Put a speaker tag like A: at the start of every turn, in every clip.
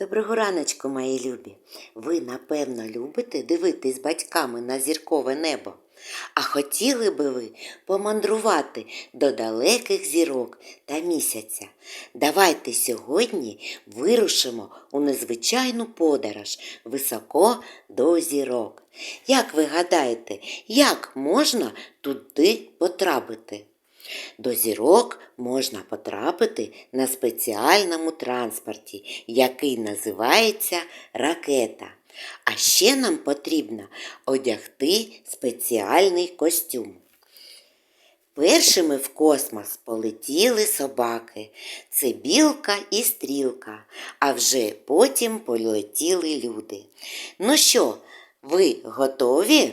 A: Доброго раночку, мої любі. Ви, напевно, любите дивитись батьками на зіркове небо. А хотіли би ви помандрувати до далеких зірок та місяця. Давайте сьогодні вирушимо у незвичайну подорож високо до зірок. Як ви гадаєте, як можна туди потрапити? До зірок можна потрапити на спеціальному транспорті, який називається ракета. А ще нам потрібно одягти спеціальний костюм. Першими в космос полетіли собаки. Це білка і стрілка, а вже потім полетіли люди. Ну що, ви готові?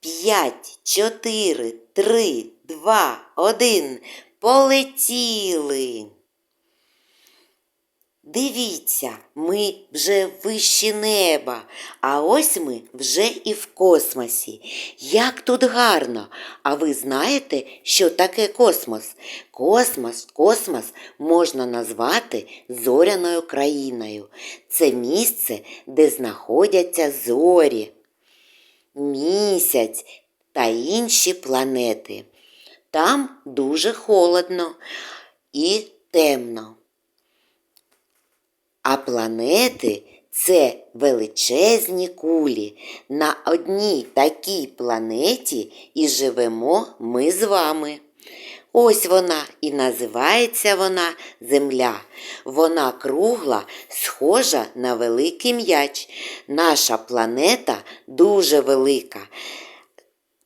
A: П'ять, чотири, три, два, один. Полетіли. Дивіться, ми вже вище неба, а ось ми вже і в космосі. Як тут гарно! А ви знаєте, що таке космос? Космос, космос можна назвати зоряною країною. Це місце, де знаходяться зорі місяць та інші планети. Там дуже холодно і темно. А планети це величезні кулі. На одній такій планеті і живемо ми з вами. Ось вона і називається вона Земля. Вона кругла, схожа на великий м'яч. Наша планета дуже велика.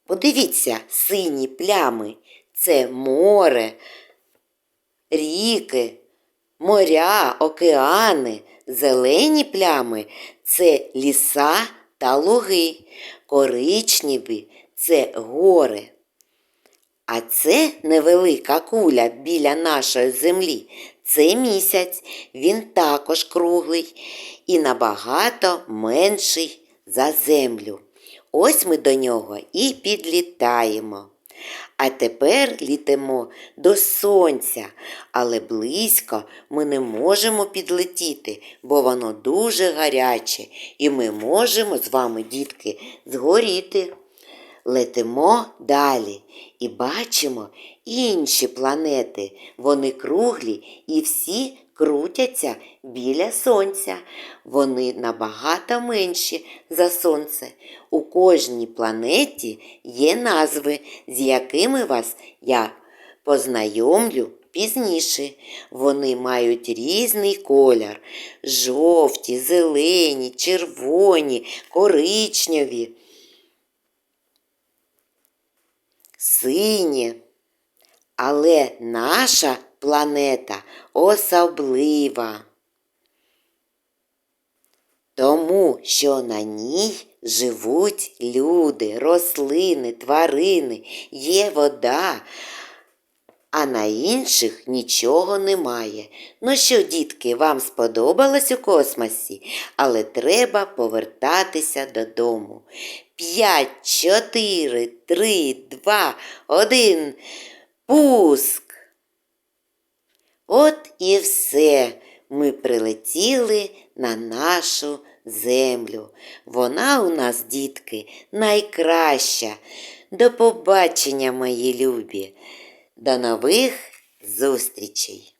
A: Подивіться, сині плями це море, ріки, моря, океани, зелені плями це ліса та луги, коричневі це гори. А це невелика куля біля нашої землі. Це місяць, він також круглий і набагато менший за землю. Ось ми до нього і підлітаємо. А тепер літимо до сонця, але близько ми не можемо підлетіти, бо воно дуже гаряче, і ми можемо з вами, дітки, згоріти. Летимо далі і бачимо інші планети. Вони круглі і всі крутяться біля сонця. Вони набагато менші за сонце. У кожній планеті є назви, з якими вас я познайомлю. Пізніше вони мають різний колір жовті, зелені, червоні, коричневі. сині. Але наша планета особлива. Тому що на ній живуть люди, рослини, тварини, є вода, а на інших нічого немає. Ну що, дітки, вам сподобалось у космосі, але треба повертатися додому. П'ять, чотири, три, два, один. Пуск. От і все. Ми прилетіли на нашу землю. Вона у нас, дітки, найкраща. До побачення, мої любі. До нових зустрічей!